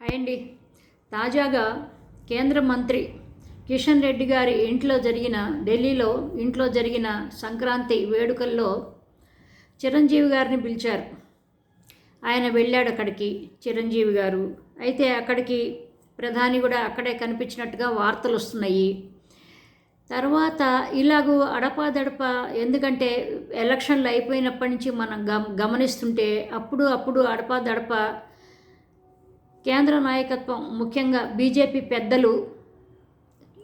Hi అండి. తాజాగా కేంద్ర మంత్రి కిషన్ రెడ్డి గారి ఇంట్లో జరిగిన ఢిల్లీలో ఇంట్లో జరిగిన సంక్రాంతి వేడుకల్లో చిరంజీవి గారిని పిలిచారు. ఆయన వెళ్ళాడు అక్కడికి చిరంజీవి గారు. అయితే అక్కడికి ప్రధాని కూడా అక్కడే కనిపించినట్టుగా వార్తలు వస్తున్నాయి. తర్వాత ఇలాగూ అడపాదడప ఎందుకంటే ఎలక్షన్లు అయిపోయినప్పటి నుంచి మనం గమ గమనిస్తుంటే అప్పుడు అప్పుడు అడపాదడప కేంద్ర నాయకత్వం ముఖ్యంగా బీజేపీ పెద్దలు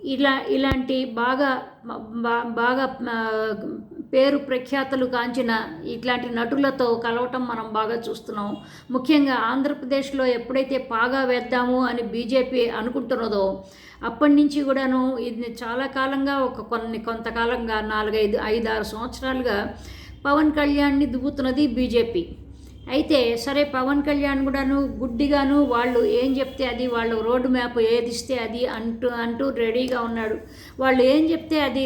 ఇలా ఇలాంటి బాగా బా- బాగా పేరు ప్రఖ్యాతలు కాంచిన ఇట్లాంటి నటులతో కలవటం మనం బాగా చూస్తున్నాం. ముఖ్యంగా ఆంధ్రప్రదేశ్లో ఎప్పుడైతే పాగా వేద్దాము అని బీజేపీ అనుకుంటున్నదో అప్పటి నుంచి కూడాను ఇది చాలా కాలంగా ఒక కొన్ని కొంతకాలంగా నాలుగైదు ఐదు ఆరు సంవత్సరాలుగా పవన్ కళ్యాణ్ని దువ్వుతున్నది బీజేపీ. అయితే సరే పవన్ కళ్యాణ్ కూడాను గుడ్డిగాను వాళ్ళు ఏం చెప్తే అది వాళ్ళు రోడ్డు మ్యాప్ ఏది ఇస్తే అది అంటూ అంటూ రెడీగా ఉన్నాడు. వాళ్ళు ఏం చెప్తే అది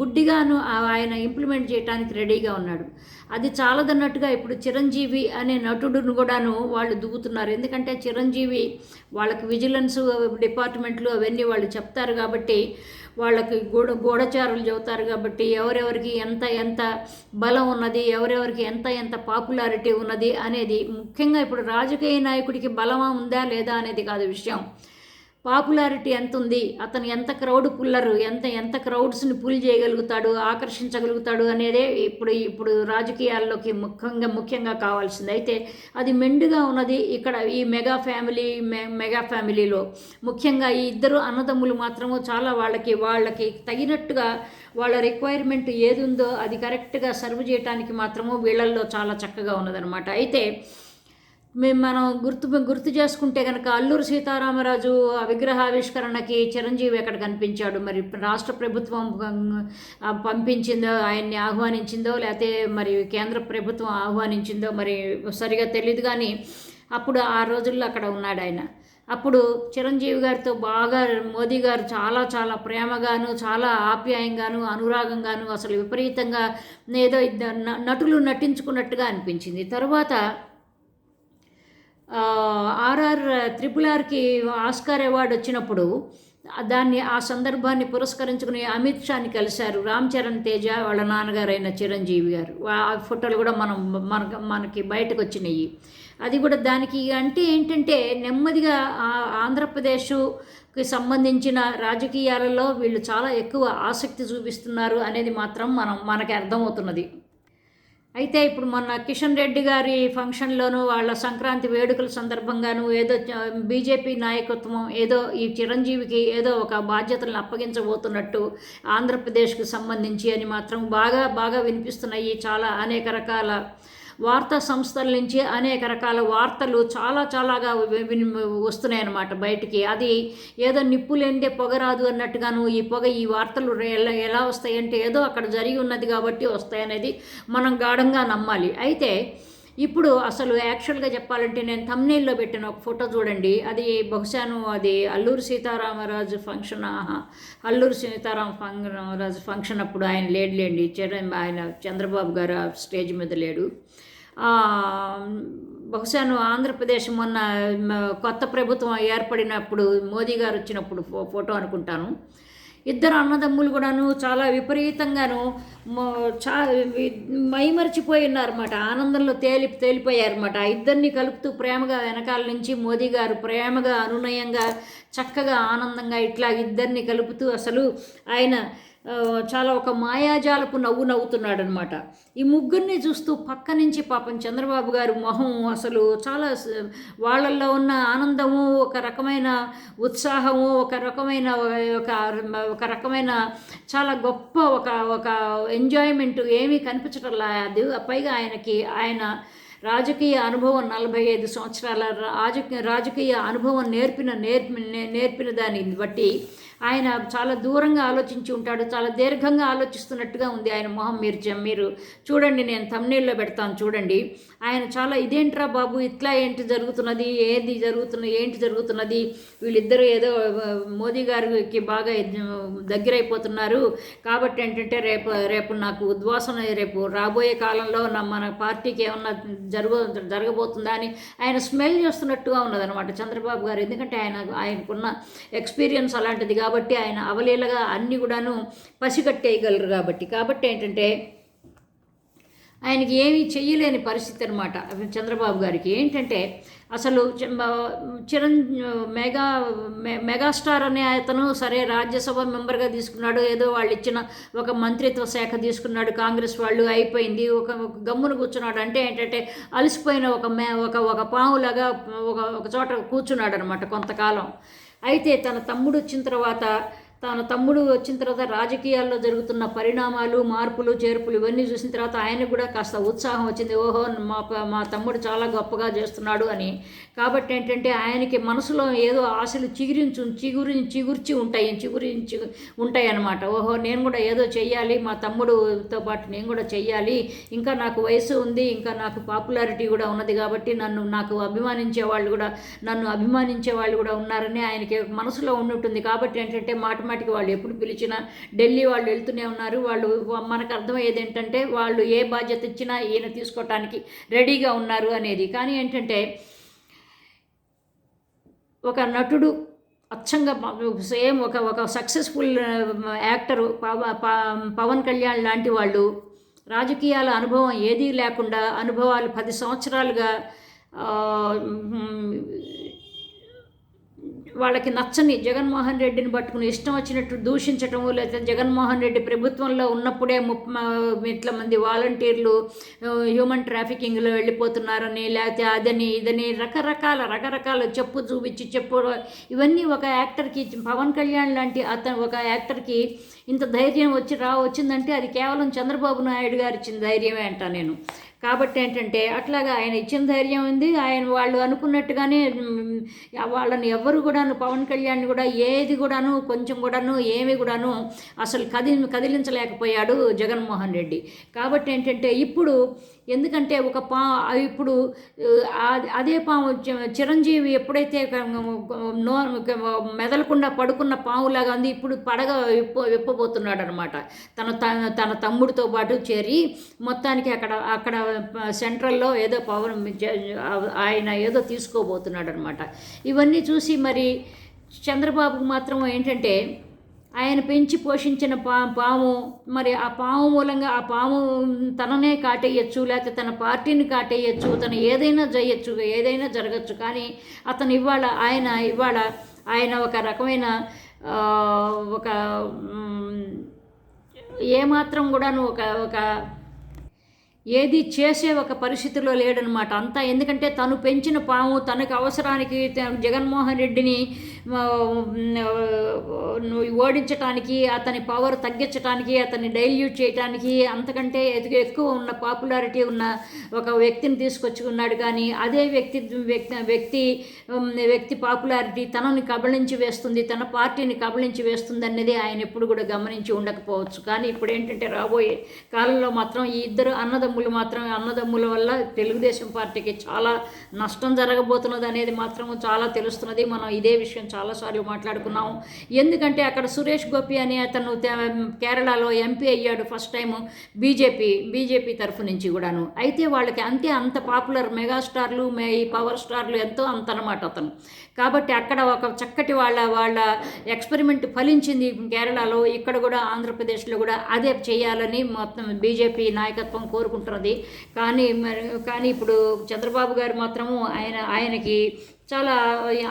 గుడ్డిగాను ఆయన ఇంప్లిమెంట్ చేయడానికి రెడీగా ఉన్నాడు. అది చాలదన్నట్టుగా ఇప్పుడు చిరంజీవి అనే నటుడును కూడాను వాళ్ళు దువ్వుతున్నారు. ఎందుకంటే చిరంజీవి వాళ్ళకి విజిలెన్స్ డిపార్ట్మెంట్లు అవన్నీ వాళ్ళు చెప్తారు కాబట్టి వాళ్ళకి గూఢ గూఢచారులు చెబుతారు కాబట్టి ఎవరెవరికి ఎంత ఎంత బలం ఉన్నది ఎవరెవరికి ఎంత ఎంత పాపులారిటీ ఉన్నది అనేది ముఖ్యంగా ఇప్పుడు రాజకీయ నాయకుడికి బలమా ఉందా లేదా అనేది కాదు విషయం. పాపులారిటీ ఎంత ఉంది అతను ఎంత క్రౌడ్ పుల్లరు? ఎంత ఎంత క్రౌడ్స్ని పుల్ చేయగలుగుతాడు? ఆకర్షించగలుగుతాడు అనేదే ఇప్పుడు ఇప్పుడు రాజకీయాల్లోకి ముఖ్యంగా ముఖ్యంగా కావాల్సింది. అయితే అది మెండుగా ఉన్నది ఇక్కడ ఈ మెగా ఫ్యామిలీ మె- మెగా ఫ్యామిలీలో. ముఖ్యంగా ఈ ఇద్దరు అన్నదమ్ములు మాత్రము చాలా వాళ్ళకి వాళ్ళకి తగినట్టుగా వాళ్ళ రిక్వైర్మెంట్ ఏది ఉందో అది కరెక్ట్గా సర్వ్ చేయడానికి మాత్రము వీళ్ళల్లో చాలా చక్కగా ఉన్నదనమాట అయితే మేము మనం గుర్తు గుర్తు చేసుకుంటే కనుక అల్లూరు సీతారామరాజు ఆ విగ్రహావిష్కరణకి చిరంజీవి ఎక్కడ కనిపించాడు? మరి రాష్ట్ర ప్రభుత్వం పంపించిందో ఆయన్ని ఆహ్వానించిందో లేకపోతే మరి కేంద్ర ప్రభుత్వం ఆహ్వానించిందో మరి సరిగా తెలియదు కానీ అప్పుడు ఆ రోజుల్లో అక్కడ ఉన్నాడు ఆయన. అప్పుడు చిరంజీవి గారితో బాగా మోదీ గారు చాలా చాలా ప్రేమగాను చాలా ఆప్యాయంగాను అనురాగంగాను అసలు విపరీతంగా ఏదో ఇద్దరు నటులు నటించుకున్నట్టుగా అనిపించింది. తర్వాత ఆర్ఆర్ త్రిపుల్ ఆర్కి ఆస్కార్ అవార్డు వచ్చినప్పుడు దాన్ని ఆ సందర్భాన్ని పురస్కరించుకుని అమిత్ షాని కలిశారు. రామ్ చరణ్ తేజ వాళ్ళ నాన్నగారైన చిరంజీవి గారు. ఆ ఫోటోలు కూడా మనం మన మనకి బయటకు వచ్చినాయి. అది కూడా దానికి అంటే ఏంటంటే నెమ్మదిగా ఆ- ఆంధ్రప్రదేశ్కి సంబంధించిన రాజకీయాలలో వీళ్ళు చాలా ఎక్కువ ఆసక్తి చూపిస్తున్నారు అనేది మాత్రం మనం మనకి అర్థమవుతున్నది. అయితే ఇప్పుడు మొన్న కిషన్ రెడ్డి గారి ఫంక్షన్లోనూ వాళ్ళ సంక్రాంతి వేడుకల సందర్భంగాను ఏదో బీజేపీ నాయకత్వం ఏదో ఈ చిరంజీవికి ఏదో ఒక బాధ్యతలను అప్పగించబోతున్నట్టు ఆంధ్రప్రదేశ్కు సంబంధించి అని మాత్రం బాగా బాగా వినిపిస్తున్నాయి. చాలా అనేక రకాల వార్తా సంస్థల నుంచి అనేక రకాల వార్తలు చాలా చాలాగా వి- వస్తున్నాయి అన్నమాట బయటికి. అది ఏదో నిప్పు లేనిదే పొగ రాదు అన్నట్టుగాను ఈ పొగ ఈ వార్తలు ఎలా ఎలా వస్తాయంటే ఏదో అక్కడ జరిగి ఉన్నది కాబట్టి వస్తాయనేది మనం గాఢంగా నమ్మాలి. అయితే ఇప్పుడు అసలు యాక్చువల్గా చెప్పాలంటే నేను తమ్నేల్లో పెట్టిన ఒక ఫోటో చూడండి. అది బహుశాను అది అల్లూరు సీతారామరాజు ఫంక్షన్ ఆహా అల్లూరు సీతారామ రాజు ఫంక్షన్ అప్పుడు ఆయన లేడులేండి చిరం ఆయన చంద్రబాబు గారు ఆ స్టేజ్ మీద లేడు. బహుశాను ఆంధ్రప్రదేశ్ మొన్న కొత్త ప్రభుత్వం ఏర్పడినప్పుడు మోదీ గారు వచ్చినప్పుడు ఫోటో అనుకుంటాను. ఇద్దరు అన్నదమ్ములు కూడాను చాలా విపరీతంగాను చా మైమరిచిపోయి ఉన్నారన్నమాట ఆనందంలో తేలి తేలిపోయారన్నమాట. ఆ ఇద్దరిని కలుపుతూ ప్రేమగా వెనకాల నుంచి మోదీ గారు ప్రేమగా అనునయంగా చక్కగా ఆనందంగా ఇట్లా ఇద్దరిని కలుపుతూ అసలు ఆయన చాలా ఒక మాయాజాలపు నవ్వు నవ్వుతున్నాడు అనమాట ఈ ముగ్గురిని చూస్తూ పక్క నుంచి పాపం చంద్రబాబు గారు మొహం అసలు చాలా వాళ్ళల్లో ఉన్న ఆనందము ఒక రకమైన ఉత్సాహము ఒక రకమైన ఒక ఒక రకమైన చాలా గొప్ప ఒక ఒక ఎంజాయ్మెంట్ ఏమీ కనిపించటంలా అది పైగా ఆయనకి ఆయన రాజకీయ అనుభవం నలభై ఐదు సంవత్సరాల రాజకీయ రాజకీయ అనుభవం నేర్పిన నేర్పి నే- నేర్పిన దాన్ని బట్టి ఆయన చాలా దూరంగా ఆలోచించి ఉంటాడు చాలా దీర్ఘంగా ఆలోచిస్తున్నట్టుగా ఉంది ఆయన మొహం. మీరు మీరు చూడండి నేను తమ్నీళ్ళలో పెడతాను చూడండి. ఆయన చాలా ఇదేంట్రా బాబు ఇట్లా ఏంటి జరుగుతున్నది ఏది జరుగుతున్నది ఏంటి జరుగుతున్నది? వీళ్ళిద్దరూ ఏదో మోదీ గారికి బాగా దగ్గరైపోతున్నారు. కాబట్టి ఏంటంటే రేపు రేపు నాకు ఉద్వాసన రేపు రాబోయే కాలంలో నా మన పార్టీకి ఏమన్నా జరుగు జరగబోతుందా అని ఆయన స్మెల్ చేస్తున్నట్టుగా ఉన్నదనమాట చంద్రబాబు గారు. ఎందుకంటే ఆయన ఆయనకున్న ఎక్స్పీరియన్స్ అలాంటిది కాబట్టి ఆయన అవలీలగా అన్నీ కూడాను పసిగట్టేయగలరు కాబట్టి. కాబట్టి ఏంటంటే ఆయనకి ఏమీ చెయ్యలేని పరిస్థితి అనమాట చంద్రబాబు గారికి. ఏంటంటే అసలు చిరం మెగా మెగాస్టార్ అనే అతను సరే రాజ్యసభ మెంబర్గా తీసుకున్నాడు. ఏదో వాళ్ళు ఇచ్చిన ఒక మంత్రిత్వ శాఖ తీసుకున్నాడు. కాంగ్రెస్ వాళ్ళు అయిపోయింది. ఒక గమ్మున కూర్చున్నాడు. అంటే ఏంటంటే అలసిపోయిన ఒక మే ఒక ఒక పాములాగా ఒక ఒక చోట కూర్చున్నాడు అనమాట కొంతకాలం. అయితే తన తమ్ముడు వచ్చిన తర్వాత తాను తమ్ముడు వచ్చిన తర్వాత రాజకీయాల్లో జరుగుతున్న పరిణామాలు మార్పులు చేర్పులు ఇవన్నీ చూసిన తర్వాత ఆయనకు కూడా కాస్త ఉత్సాహం వచ్చింది. ఓహో మా మా తమ్ముడు చాలా గొప్పగా చేస్తున్నాడు అని. కాబట్టి ఏంటంటే ఆయనకి మనసులో ఏదో ఆశలు చిగురించు చిగురి చిగుర్చి ఉంటాయి చిగురించి ఉంటాయి అన్నమాట. ఓహో నేను కూడా ఏదో చెయ్యాలి మా తమ్ముడుతో పాటు నేను కూడా చెయ్యాలి. ఇంకా నాకు వయసు ఉంది ఇంకా నాకు పాపులారిటీ కూడా ఉన్నది కాబట్టి నన్ను నాకు అభిమానించే వాళ్ళు కూడా నన్ను అభిమానించే వాళ్ళు కూడా ఉన్నారని ఆయనకి మనసులో ఉండుంటుంది కాబట్టి ఏంటంటే మాట వాటికి వాళ్ళు ఎప్పుడు పిలిచినా ఢిల్లీ వాళ్ళు వెళ్తూనే ఉన్నారు. వాళ్ళు మనకు అర్థమయ్యేది ఏంటంటే వాళ్ళు ఏ బాధ్యత ఇచ్చినా ఈయన తీసుకోవటానికి రెడీగా ఉన్నారు అనేది. కానీ ఏంటంటే ఒక నటుడు అచ్చంగా సేమ్ ఒక ఒక సక్సెస్ఫుల్ యాక్టరు పవన్ కళ్యాణ్ లాంటి వాళ్ళు రాజకీయాల అనుభవం ఏదీ లేకుండా అనుభవాలు పది సంవత్సరాలుగా వాళ్ళకి నచ్చని జగన్మోహన్ రెడ్డిని పట్టుకుని ఇష్టం వచ్చినట్టు దూషించటము లేకపోతే జగన్మోహన్ రెడ్డి ప్రభుత్వంలో ఉన్నప్పుడే ముప్ప ఇట్ల మంది వాలంటీర్లు హ్యూమన్ ట్రాఫికింగ్లో వెళ్ళిపోతున్నారని లేకపోతే అదని ఇదని రకరకాల రకరకాల చెప్పు చూపించి చెప్పు ఇవన్నీ ఒక యాక్టర్కి పవన్ కళ్యాణ్ లాంటి అతను ఒక యాక్టర్కి ఇంత ధైర్యం వచ్చి రా వచ్చిందంటే అది కేవలం చంద్రబాబు నాయుడు గారు ఇచ్చిన ధైర్యమే అంట నేను. కాబట్టి ఏంటంటే అట్లాగా ఆయన ఇచ్చిన ధైర్యం ఉంది. ఆయన వాళ్ళు అనుకున్నట్టుగానే వాళ్ళని ఎవరు కూడాను పవన్ కళ్యాణ్ కూడా ఏది కూడాను కొంచెం కూడాను ఏమి కూడాను అసలు కది కదిలించలేకపోయాడు జగన్మోహన్ రెడ్డి. కాబట్టి ఏంటంటే ఇప్పుడు ఎందుకంటే ఒక పా ఇప్పుడు అదే పాము చిరంజీవి ఎప్పుడైతే నో మెదలకుండా పడుకున్న పాములాగా ఉంది ఇప్పుడు పడగ విప్ప విప్పబోతున్నాడు అనమాట తన త- తన తమ్ముడితో పాటు చేరి మొత్తానికి అక్కడ అక్కడ సెంట్రల్లో ఏదో పవన్ ఆయన ఏదో తీసుకోబోతున్నాడు అనమాట ఇవన్నీ చూసి మరి చంద్రబాబుకు మాత్రం ఏంటంటే ఆయన పెంచి పోషించిన పా పాము మరి ఆ పాము మూలంగా ఆ పాము తననే కాటేయచ్చు లేకపోతే తన పార్టీని కాటేయచ్చు తను ఏదైనా చేయొచ్చు ఏదైనా జరగచ్చు కానీ అతను ఇవాళ ఆయన ఇవాళ ఆయన ఒక రకమైన ఒక ఏమాత్రం కూడాను ఒక ఒక ఏది చేసే ఒక పరిస్థితిలో లేడనమాట. అంతా ఎందుకంటే తను పెంచిన పాము తనకు అవసరానికి జగన్మోహన్ రెడ్డిని ఓడించటానికి అతని పవర్ తగ్గించటానికి అతన్ని డైల్యూట్ చేయటానికి అంతకంటే ఎదుగు ఎక్కువ ఉన్న పాపులారిటీ ఉన్న ఒక వ్యక్తిని తీసుకొచ్చుకున్నాడు. కానీ అదే వ్యక్తి వ్యక్తి వ్యక్తి వ్యక్తి పాపులారిటీ తనని కబళించి వేస్తుంది తన పార్టీని కబళించి వేస్తుంది అనేది ఆయన ఎప్పుడు కూడా గమనించి ఉండకపోవచ్చు. కానీ ఇప్పుడు ఏంటంటే రాబోయే కాలంలో మాత్రం ఈ ఇద్దరు అన్నదమ్ములు మాత్రం అన్నదమ్ముల వల్ల తెలుగుదేశం పార్టీకి చాలా నష్టం జరగబోతున్నది అనేది మాత్రం చాలా తెలుస్తున్నది. మనం ఇదే విషయం చాలాసార్లు మాట్లాడుకున్నాము. ఎందుకంటే అక్కడ సురేష్ గోపి అనే అతను కేరళలో ఎంపీ అయ్యాడు ఫస్ట్ టైం బీజేపీ బీజేపీ తరఫు నుంచి కూడాను. అయితే వాళ్ళకి అంతే అంత పాపులర్ మెగాస్టార్లు మే ఈ పవర్ స్టార్లు ఎంతో అంత అనమాట అతను. కాబట్టి అక్కడ ఒక చక్కటి వాళ్ళ వాళ్ళ ఎక్స్పెరిమెంట్ ఫలించింది కేరళలో. ఇక్కడ కూడా ఆంధ్రప్రదేశ్లో కూడా అదే చేయాలని మొత్తం బీజేపీ నాయకత్వం ఉంటుంది. కానీ మరి కానీ ఇప్పుడు చంద్రబాబు గారు మాత్రము ఆయన ఆయనకి చాలా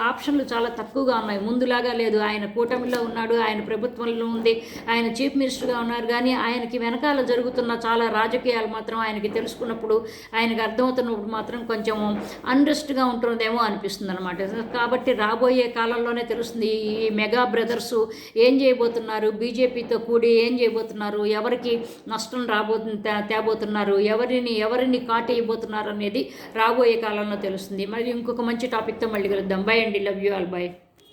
ఆప్షన్లు చాలా తక్కువగా ఉన్నాయి. ముందులాగా లేదు. ఆయన కూటమిలో ఉన్నాడు ఆయన ప్రభుత్వంలో ఉంది ఆయన చీఫ్ మినిస్టర్గా ఉన్నారు. కానీ ఆయనకి వెనకాల జరుగుతున్న చాలా రాజకీయాలు మాత్రం ఆయనకి తెలుసుకున్నప్పుడు ఆయనకి అర్థమవుతున్నప్పుడు మాత్రం కొంచెం అన్రెస్ట్గా ఉంటుందేమో అనిపిస్తుంది అనమాట కాబట్టి రాబోయే కాలంలోనే తెలుస్తుంది ఈ మెగా బ్రదర్స్ ఏం చేయబోతున్నారు? బీజేపీతో కూడి ఏం చేయబోతున్నారు? ఎవరికి నష్టం రాబోతు తే- తేబోతున్నారు? ఎవరిని ఎవరిని కాటేయబోతున్నారు అనేది రాబోయే కాలంలో తెలుస్తుంది. మరి ఇంకొక మంచి టాపిక్ టాపిక్తో మళ్ళీ కలుద్దాం. బై అండి. Love you all by